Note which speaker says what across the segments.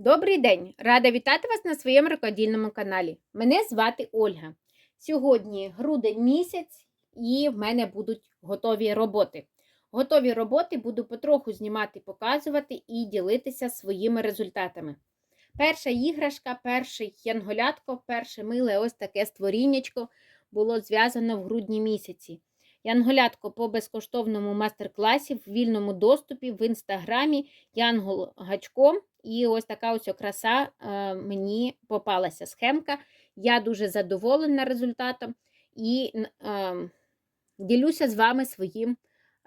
Speaker 1: Добрий день! Рада вітати вас на своєму рукодільному каналі. Мене звати Ольга. Сьогодні грудень місяць і в мене будуть готові роботи. Готові роботи буду потроху знімати, показувати і ділитися своїми результатами. Перша іграшка, перший янголятко, перше миле ось таке створіннячко було зв'язано в грудні місяці. Янголятко по безкоштовному мастер-класі в вільному доступі в інстаграмі Янгол Гачком. І ось така ось краса е, мені попалася схемка. Я дуже задоволена результатом і е, ділюся з вами своїм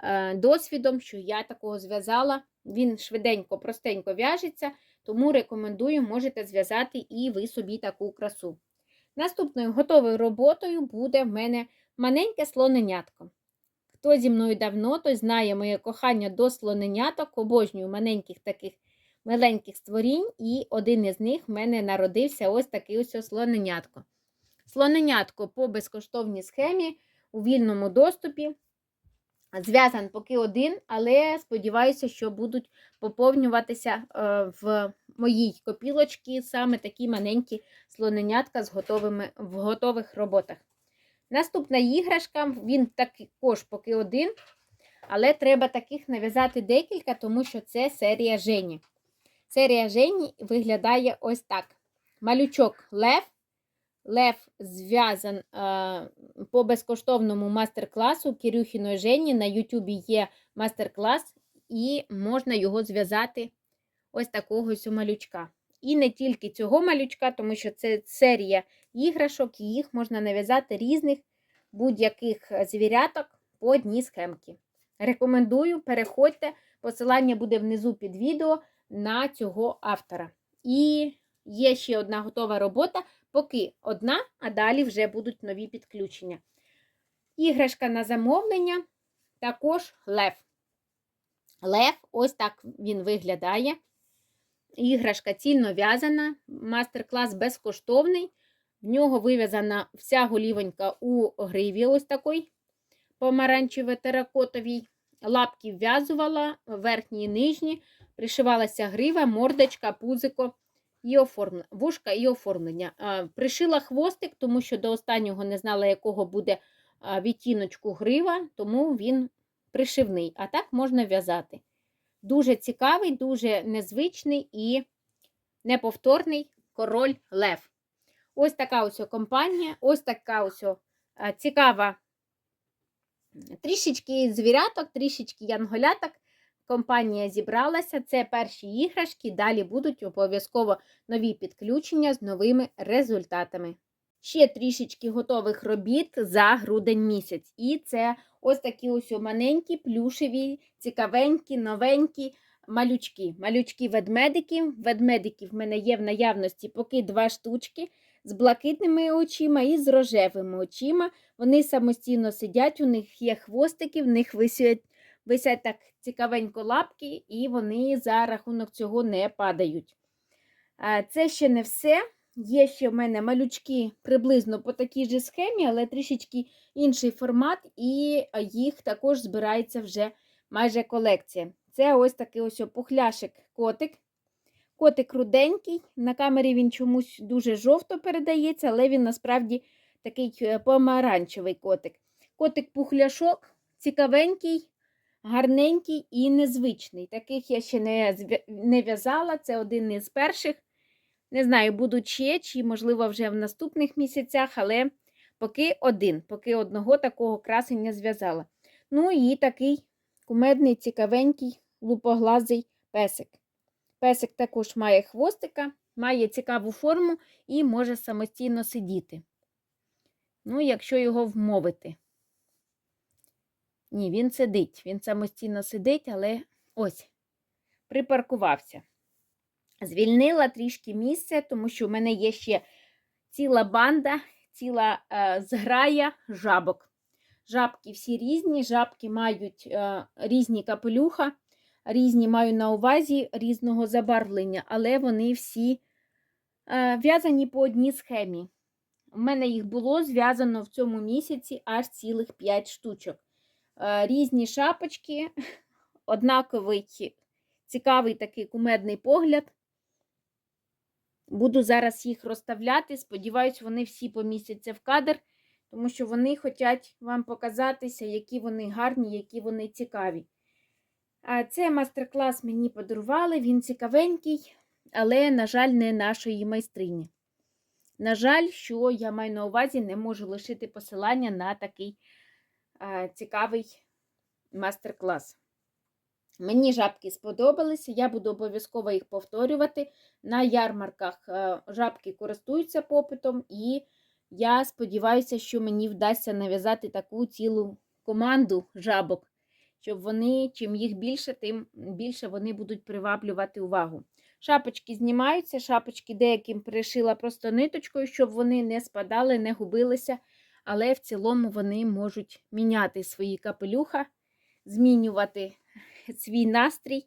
Speaker 1: е, досвідом, що я такого зв'язала. Він швиденько, простенько в'яжеться, тому рекомендую, можете зв'язати і ви собі таку красу. Наступною готовою роботою буде в мене маленьке слоненятко. Хто зі мною давно, той знає моє кохання до слоненяток, обожнюю маленьких таких маленьких створінь, і один із них в мене народився ось такий ось слоненятко. Слоненятко по безкоштовній схемі у вільному доступі. Зв'язан поки один, але сподіваюся, що будуть поповнюватися е, в моїй копілочці саме такі маленькі слоненятка з готовими, в готових роботах. Наступна іграшка, він також поки один, але треба таких нав'язати декілька, тому що це серія Жені. Серія Жені виглядає ось так: малючок Лев. Лев зв'язан е, по безкоштовному мастер-класу Кирюхіної Жені. На Ютубі є мастер-клас, і можна його зв'язати ось такого ось у малючка. І не тільки цього малючка, тому що це серія іграшок, і їх можна нав'язати різних будь-яких звіряток по одній схемці. Рекомендую, переходьте, посилання буде внизу під відео на цього автора. І є ще одна готова робота, поки одна, а далі вже будуть нові підключення. Іграшка на замовлення, також лев. Лев, ось так він виглядає. Іграшка цільно в'язана, мастер-клас безкоштовний. В нього вив'язана вся голівонька у гриві, ось такий помаранчево теракотовій. Лапки вв'язувала, верхні і нижні, пришивалася грива, мордочка, пузико і оформлення, вушка і оформлення. Пришила хвостик, тому що до останнього не знала, якого буде відтіночку грива, тому він пришивний, а так можна в'язати. Дуже цікавий, дуже незвичний і неповторний король Лев. Ось така ось компанія, ось така ось цікава трішечки звіряток, трішечки янголяток. Компанія зібралася. Це перші іграшки, далі будуть обов'язково нові підключення з новими результатами. Ще трішечки готових робіт за грудень місяць. І це ось такі ось маленькі, плюшеві, цікавенькі, новенькі малючки. Малючки-ведмедики. Ведмедики в мене є в наявності поки два штучки з блакитними очима і з рожевими очима. Вони самостійно сидять, у них є хвостики, в них висять, висять так цікавенько лапки, і вони за рахунок цього не падають. Це ще не все. Є ще в мене малючки приблизно по такій же схемі, але трішечки інший формат, і їх також збирається вже майже колекція. Це ось такий ось пухляшик-котик. Котик руденький, на камері він чомусь дуже жовто передається, але він насправді такий е, помаранчевий котик. Котик-пухляшок, цікавенький, гарненький і незвичний. Таких я ще не в'язала, це один із перших. Не знаю, будуть ще, чи, можливо, вже в наступних місяцях, але поки один, поки одного такого красення зв'язала. Ну і такий кумедний, цікавенький, лупоглазий песик. Песик також має хвостика, має цікаву форму і може самостійно сидіти. Ну, якщо його вмовити. Ні, він сидить. Він самостійно сидить, але ось, припаркувався. Звільнила трішки місце, тому що в мене є ще ціла банда, ціла е, зграя жабок. Жабки всі різні, жабки мають е, різні капелюха різні маю на увазі різного забарвлення, але вони всі е, в'язані по одній схемі. У мене їх було зв'язано в цьому місяці аж цілих 5 штучок. Е, різні шапочки, однаковий цікавий такий кумедний погляд. Буду зараз їх розставляти. Сподіваюсь, вони всі помістяться в кадр, тому що вони хочуть вам показатися, які вони гарні, які вони цікаві. А Це мастер-клас мені подарували, він цікавенький, але, на жаль, не нашої майстрині. На жаль, що я маю на увазі, не можу лишити посилання на такий а, цікавий мастер-клас. Мені жабки сподобалися, я буду обов'язково їх повторювати. На ярмарках е, жабки користуються попитом, і я сподіваюся, що мені вдасться нав'язати таку цілу команду жабок, щоб вони, чим їх більше, тим більше вони будуть приваблювати увагу. Шапочки знімаються, шапочки деяким пришила просто ниточкою, щоб вони не спадали, не губилися, але в цілому вони можуть міняти свої капелюха, змінювати свій настрій.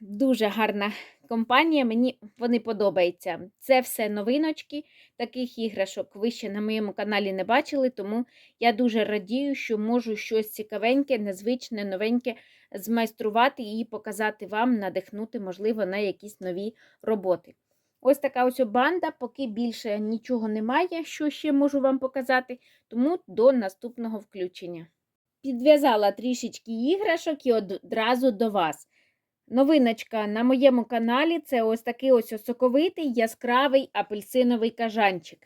Speaker 1: Дуже гарна компанія, мені вони подобаються. Це все новиночки. Таких іграшок ви ще на моєму каналі не бачили, тому я дуже радію, що можу щось цікавеньке, незвичне, новеньке змайструвати і показати вам, надихнути, можливо, на якісь нові роботи. Ось така ось банда, поки більше нічого немає, що ще можу вам показати, тому до наступного включення. Підв'язала трішечки іграшок і одразу до вас. Новиночка на моєму каналі це ось такий ось соковитий яскравий апельсиновий кажанчик.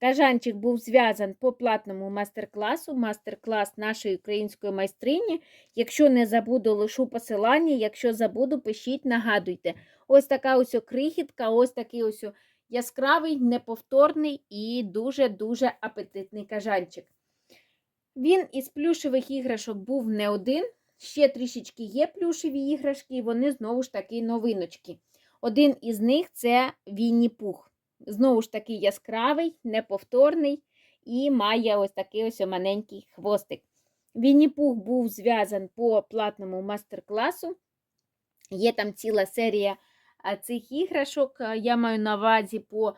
Speaker 1: Кажанчик був зв'язан по платному мастер-класу, мастер-клас нашої української майстрині. Якщо не забуду, лишу посилання, якщо забуду, пишіть, нагадуйте. Ось така ось крихітка, ось такий ось яскравий, неповторний і дуже-дуже апетитний кажанчик. Він із плюшевих іграшок був не один. Ще трішечки є плюшеві іграшки, і вони знову ж таки новиночки. Один із них це Вінні Пух. Знову ж таки яскравий, неповторний і має ось такий ось маленький хвостик. Вінні Пух був зв'язан по платному мастер-класу. Є там ціла серія цих іграшок. Я маю на увазі по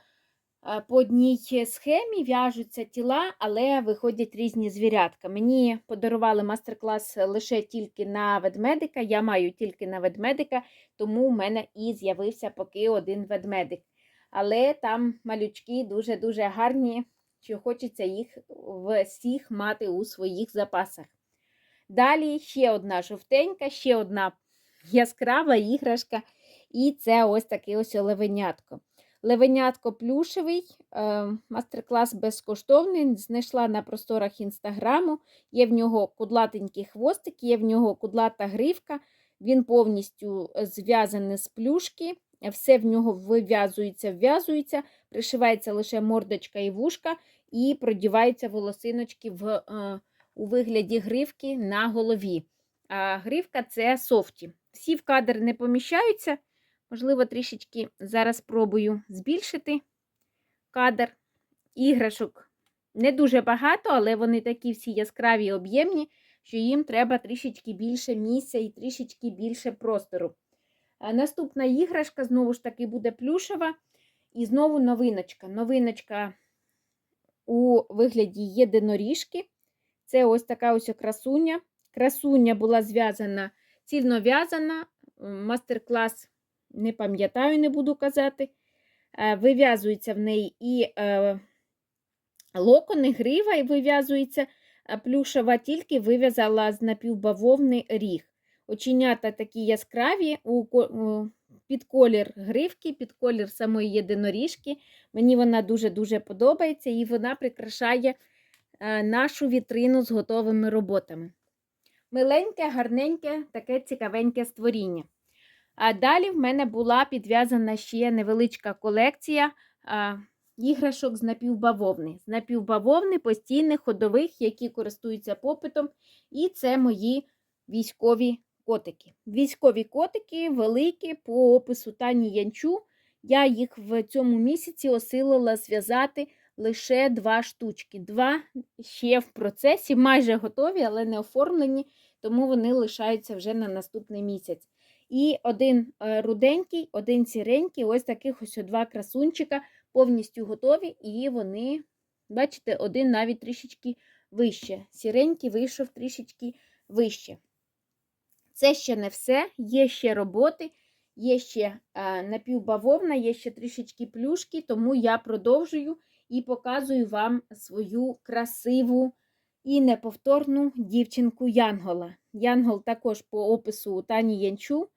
Speaker 1: по одній схемі в'яжуться тіла, але виходять різні звірятка. Мені подарували мастер-клас лише тільки на ведмедика. Я маю тільки на ведмедика, тому в мене і з'явився поки один ведмедик. Але там малючки дуже-дуже гарні, що хочеться їх всіх мати у своїх запасах. Далі ще одна жовтенька, ще одна яскрава іграшка, і це ось таке ось левенятко. Левенятко плюшевий, е, мастер-клас безкоштовний. Знайшла на просторах інстаграму. Є в нього кудлатенький хвостик, є в нього кудлата гривка. Він повністю зв'язаний з плюшки. Все в нього вив'язується, вв'язується, пришивається лише мордочка і вушка, і продіваються волосиночки в, е, у вигляді гривки на голові. А гривка це софті. Всі в кадр не поміщаються. Можливо, трішечки зараз спробую збільшити кадр іграшок. Не дуже багато, але вони такі всі яскраві і об'ємні, що їм треба трішечки більше місця і трішечки більше простору. Наступна іграшка, знову ж таки, буде плюшева. І знову новиночка. Новиночка у вигляді єдиноріжки. Це ось така ось красуня. Красуня була зв'язана, цільно в'язана, мастер-клас не пам'ятаю, не буду казати. Е, вив'язується в неї і е, локони, грива, і вив'язується е, плюшева, тільки вив'язала з напівбавовний ріг. Оченята такі яскраві під колір гривки, під колір самої єдиноріжки. Мені вона дуже-дуже подобається і вона прикрашає нашу вітрину з готовими роботами. Миленьке, гарненьке, таке цікавеньке створіння. А далі в мене була підв'язана ще невеличка колекція а, іграшок з напівбавовни. З напівбавовни постійних ходових, які користуються попитом. І це мої військові котики. Військові котики великі по опису Тані Янчу. Я їх в цьому місяці осилила зв'язати лише два штучки. Два ще в процесі, майже готові, але не оформлені, тому вони лишаються вже на наступний місяць. І один е, руденький, один сіренький, ось таких ось два красунчика повністю готові, і вони, бачите, один навіть трішечки вище. Сіренький вийшов трішечки вище. Це ще не все, є ще роботи. Є ще е, напівбавовна, є ще трішечки плюшки, тому я продовжую і показую вам свою красиву і неповторну дівчинку Янгола. Янгол також по опису Тані Янчу.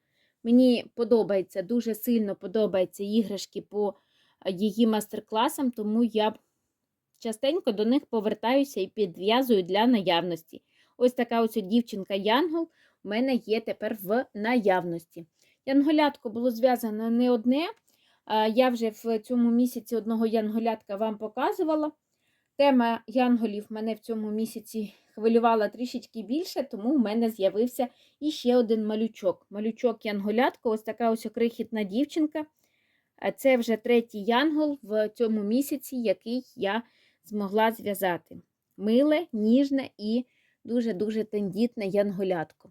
Speaker 1: Мені подобається, дуже сильно подобаються іграшки по е, її мастер-класам, тому я частенько до них повертаюся і підв'язую для наявності. Ось така ось дівчинка Янгол у мене є тепер в наявності. Янголятко було зв'язано не одне. Я вже в цьому місяці одного янголятка вам показувала. Тема янголів мене в цьому місяці хвилювала трішечки більше, тому в мене з'явився іще один малючок. Малючок янголятко, ось така ось крихітна дівчинка. Це вже третій янгол в цьому місяці, який я змогла зв'язати. Миле, ніжне і дуже-дуже тендітне янголятко.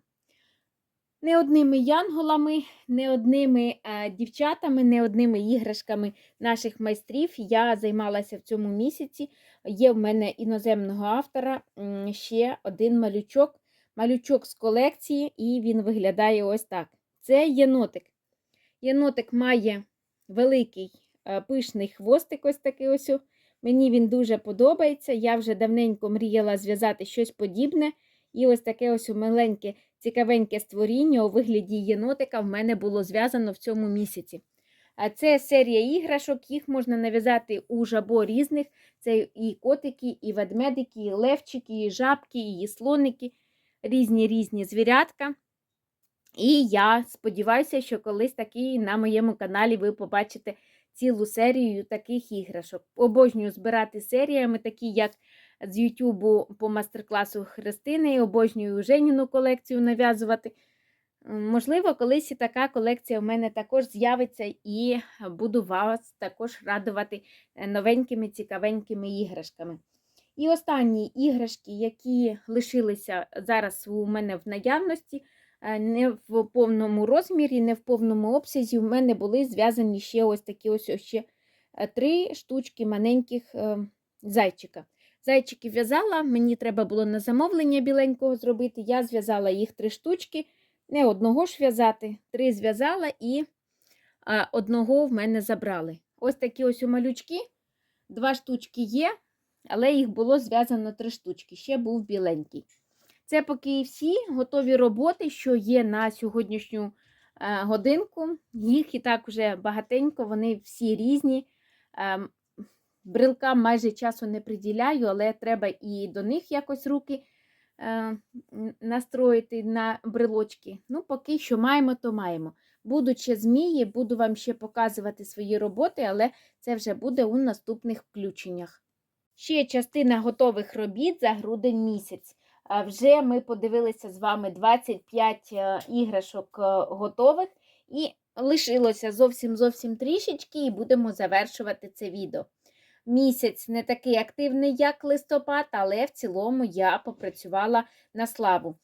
Speaker 1: Не одними янголами, не одними е, дівчатами, не одними іграшками наших майстрів я займалася в цьому місяці. Є в мене іноземного автора ще один малючок. Малючок з колекції, і він виглядає ось так. Це єнотик. Єнотик має великий е, пишний хвостик, ось такий ось. Мені він дуже подобається. Я вже давненько мріяла зв'язати щось подібне. І ось таке ось маленьке, цікавеньке створіння у вигляді єнотика в мене було зв'язано в цьому місяці. А це серія іграшок, їх можна нав'язати у жабо різних. Це і котики, і ведмедики, і левчики, і жабки, і слоники, різні різні звірятка. І я сподіваюся, що колись таки на моєму каналі ви побачите цілу серію таких іграшок. Обожнюю збирати серіями, такі як з Ютубу по мастер-класу Христини, обожнюю Женіну колекцію нав'язувати. Можливо, колись і така колекція в мене також з'явиться, і буду вас також радувати е, новенькими цікавенькими іграшками. І останні іграшки, які лишилися зараз у мене в наявності, е, не в повному розмірі, не в повному обсязі, в мене були зв'язані ще ось такі ось ще е, три штучки маленьких зайчика. Зайчиків в'язала, мені треба було на замовлення біленького зробити. Я зв'язала їх три штучки, не одного ж в'язати, три зв'язала і одного в мене забрали. Ось такі ось у малючки. Два штучки є, але їх було зв'язано три штучки, ще був біленький. Це поки всі готові роботи, що є на сьогоднішню а, годинку. Їх і так вже багатенько, вони всі різні. А, брелкам майже часу не приділяю, але треба і до них якось руки е, настроїти на брелочки. Ну, поки що маємо, то маємо. Будуть ще змії, буду вам ще показувати свої роботи, але це вже буде у наступних включеннях. Ще частина готових робіт за грудень місяць. Вже ми подивилися з вами 25 е, іграшок е, готових, і лишилося зовсім зовсім трішечки, і будемо завершувати це відео. Місяць не такий активний, як листопад, але в цілому я попрацювала на славу.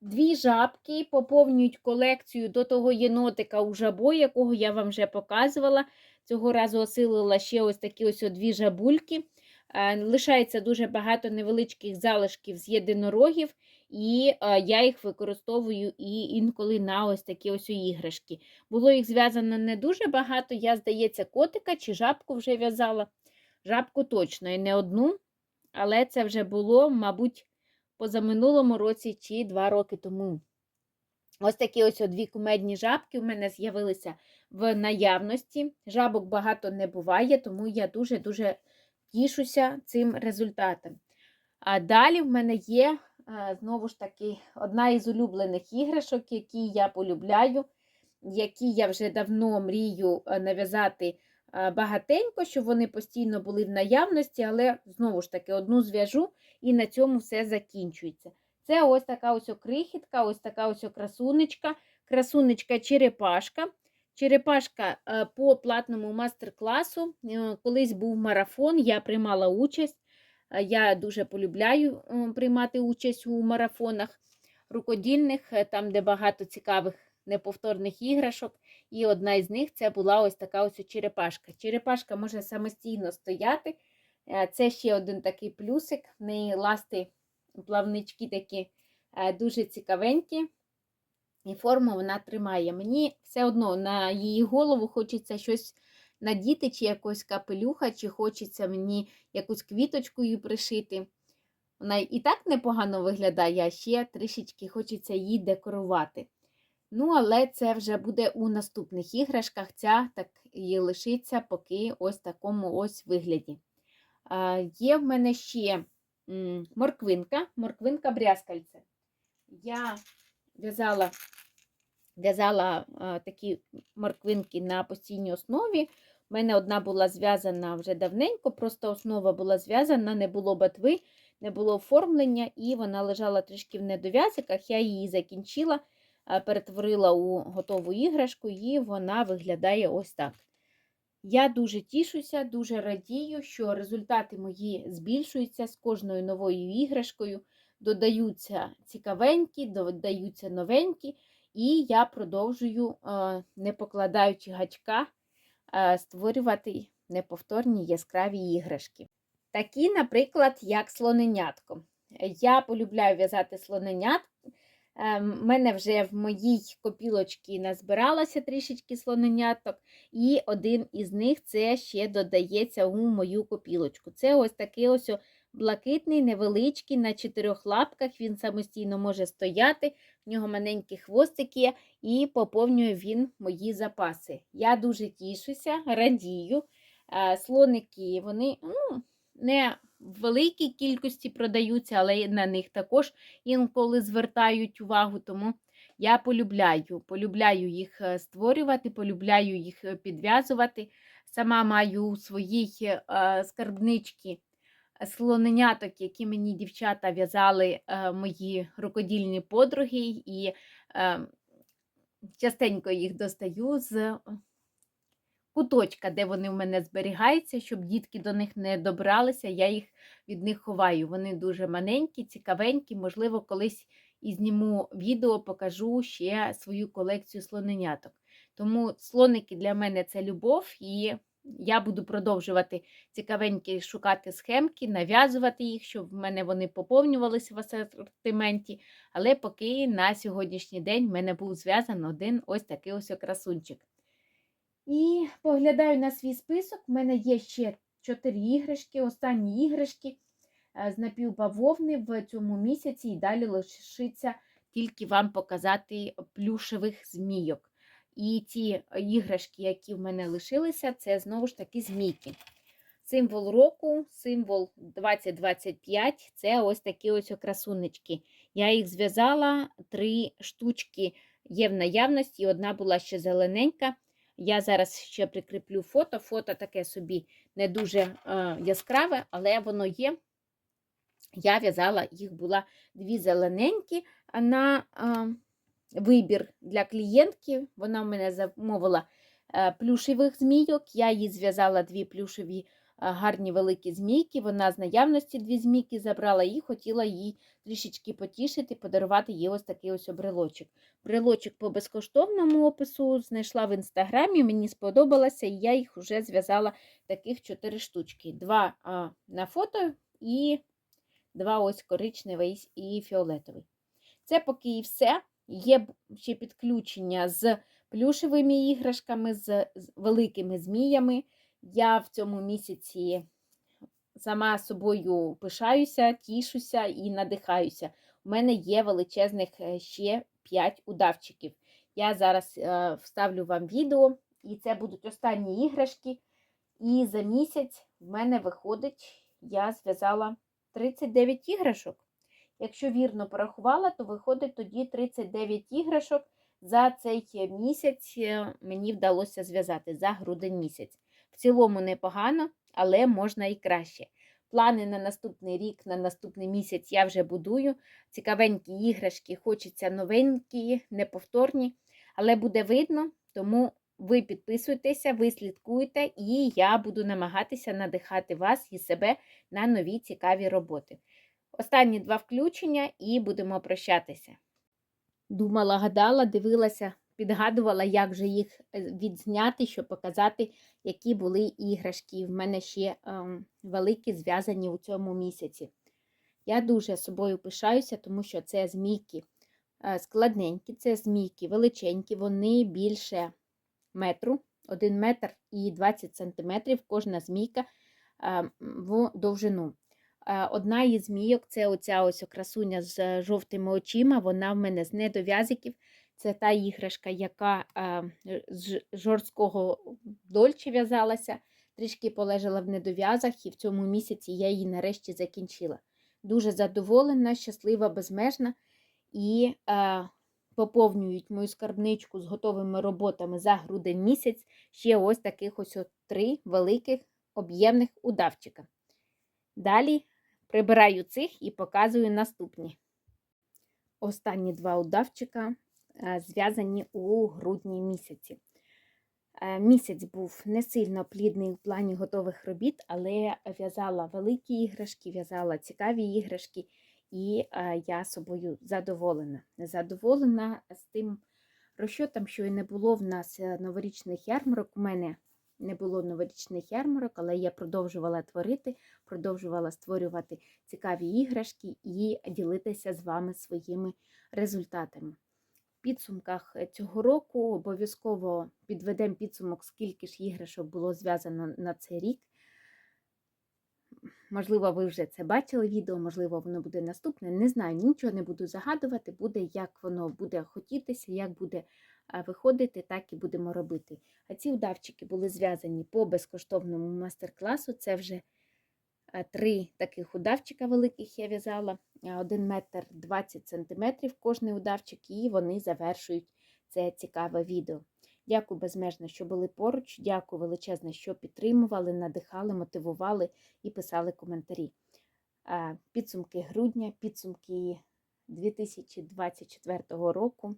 Speaker 1: Дві жабки поповнюють колекцію до того єнотика у жабо, якого я вам вже показувала. Цього разу осилила ще ось такі ось дві жабульки. Лишається дуже багато невеличких залишків з єдинорогів, і я їх використовую і інколи на ось такі ось іграшки. Було їх зв'язано не дуже багато, я, здається, котика чи жабку вже в'язала. Жабку точно і не одну, але це вже було, мабуть, позаминулому році чи два роки тому. Ось такі ось дві кумедні жабки у мене з'явилися в наявності. Жабок багато не буває, тому я дуже-дуже тішуся цим результатом. А далі в мене є, знову ж таки, одна із улюблених іграшок, які я полюбляю, які я вже давно мрію нав'язати багатенько, щоб вони постійно були в наявності, але знову ж таки одну зв'яжу і на цьому все закінчується. Це ось така ось крихітка, ось така ось красунечка, красунечка-черепашка. Черепашка е, по платному мастер-класу. Е, колись був марафон, я приймала участь. Е, я дуже полюбляю приймати участь у марафонах рукодільних, там, де багато цікавих неповторних іграшок. І одна із них це була ось така ось черепашка. Черепашка може самостійно стояти. Це ще один такий плюсик. В неї ласти, плавнички такі дуже цікавенькі. і форму вона тримає. Мені все одно на її голову хочеться щось надіти, чи якось капелюха, чи хочеться мені якусь квіточку її пришити. Вона і так непогано виглядає, а ще трішечки хочеться її декорувати. Ну, але це вже буде у наступних іграшках. Ця так і лишиться поки ось такому ось вигляді. А, є в мене ще морквинка, морквинка брязкальце. Я в'язала в'язала такі морквинки на постійній основі. У мене одна була зв'язана вже давненько, просто основа була зв'язана, не було батви, не було оформлення, і вона лежала трішки в недов'язиках. Я її закінчила, перетворила у готову іграшку, і вона виглядає ось так. Я дуже тішуся, дуже радію, що результати мої збільшуються з кожною новою іграшкою. Додаються цікавенькі, додаються новенькі, і я продовжую, е, не покладаючи гачка, е, створювати неповторні яскраві іграшки. Такі, наприклад, як слоненятко. Я полюбляю в'язати слоненят. У мене вже в моїй копілочці назбиралося трішечки слоненяток, і один із них це ще додається у мою копілочку. Це ось такий ось блакитний, невеличкий, на чотирьох лапках. Він самостійно може стояти, в нього маленькі хвостики, і поповнює він мої запаси. Я дуже тішуся, радію. Е, Слоники, вони ну, не в великій кількості продаються, але на них також інколи звертають увагу. Тому я полюбляю, полюбляю їх е, створювати, полюбляю їх е, підв'язувати. Сама маю у своїй скарбничці слоненяток, які мені дівчата в'язали е, мої рукодільні подруги, і е, частенько їх достаю з куточка, де вони в мене зберігаються, щоб дітки до них не добралися, я їх від них ховаю. Вони дуже маленькі, цікавенькі, можливо, колись і зніму відео, покажу ще свою колекцію слоненяток. Тому слоники для мене це любов, і я буду продовжувати цікавенькі шукати схемки, нав'язувати їх, щоб в мене вони поповнювалися в асортименті. Але поки на сьогоднішній день в мене був зв'язаний один ось такий ось красунчик. І поглядаю на свій список. У мене є ще 4 іграшки, останні іграшки е, з напівбавовни в цьому місяці, і далі лишиться тільки вам показати плюшевих змійок. І ті іграшки, які в мене лишилися, це знову ж таки змійки. Символ року, символ 2025 це ось такі ось красунечки. Я їх зв'язала, три штучки є в наявності, одна була ще зелененька. Я зараз ще прикріплю фото. Фото таке собі не дуже е, яскраве, але воно є. Я в'язала, їх була дві зелененькі на е, вибір для клієнтки. Вона в мене замовила е, плюшевих змійок. Я їй зв'язала дві плюшеві е, гарні великі змійки. Вона з наявності дві змійки забрала і хотіла їй трішечки потішити, подарувати їй ось такий ось брелочок. Брелочок по безкоштовному опису знайшла в інстаграмі, мені сподобалося, і я їх вже зв'язала таких чотири штучки. Два а, на фото і два ось коричневий і фіолетовий. Це поки і все. Є ще підключення з плюшевими іграшками, з великими зміями. Я в цьому місяці сама собою пишаюся, тішуся і надихаюся. У мене є величезних е, ще 5 удавчиків. Я зараз е, вставлю вам відео, і це будуть останні іграшки. І за місяць в мене виходить, я зв'язала 39 іграшок. Якщо вірно порахувала, то виходить тоді 39 іграшок. За цей місяць е, мені вдалося зв'язати за грудень місяць. В цілому непогано, але можна і краще. Плани на наступний рік, на наступний місяць я вже будую. Цікавенькі іграшки, хочеться новенькі, неповторні, але буде видно, тому ви підписуйтеся, ви слідкуйте, і я буду намагатися надихати вас і себе на нові цікаві роботи. Останні два включення і будемо прощатися. Думала, гадала, дивилася, підгадувала, як же їх е, відзняти, щоб показати, які були іграшки. В мене ще ем, великі зв'язані у цьому місяці. Я дуже собою пишаюся, тому що це змійки Е, Складненькі, це змійки, величенькі, вони більше метру, 1 метр і 20 сантиметрів кожна змійка е, в довжину. Е, Одна із змійок це оця ось красуня з жовтими очима, вона в мене з недов'язиків. Це та іграшка, яка е, з жорсткого дольче в'язалася, трішки полежала в недов'язах, і в цьому місяці я її нарешті закінчила. Дуже задоволена, щаслива, безмежна і е, поповнюють мою скарбничку з готовими роботами за грудень місяць ще ось таких ось от три великих об'ємних удавчика. Далі прибираю цих і показую наступні. Останні два удавчика е, зв'язані у грудні місяці. Е, Місяць був не сильно плідний у плані готових робіт, але в'язала великі іграшки, в'язала цікаві іграшки, і е, я собою задоволена. Задоволена з тим розчотом, що і не було в нас новорічних ярмарок. У мене не було новорічних ярмарок, але я продовжувала творити, продовжувала створювати цікаві іграшки і ділитися з вами своїми результатами. В підсумках цього року обов'язково підведемо підсумок, скільки ж іграшок було зв'язано на цей рік. Можливо, ви вже це бачили відео, можливо, воно буде наступне. Не знаю, нічого не буду загадувати, буде, як воно буде хотітися, як буде виходити, так і будемо робити. А ці удавчики були зв'язані по безкоштовному мастер-класу. Це вже три таких удавчика великих я в'язала, 1 метр 20 сантиметрів кожний удавчик, і вони завершують це цікаве відео. Дякую безмежно, що були поруч. Дякую величезно, що підтримували, надихали, мотивували і писали коментарі. Підсумки грудня, підсумки 2024 року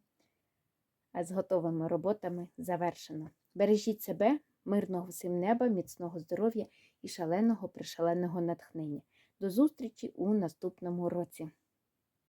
Speaker 1: з готовими роботами завершено. Бережіть себе, мирного всім неба, міцного здоров'я і шаленого пришаленого натхнення. До зустрічі у наступному році!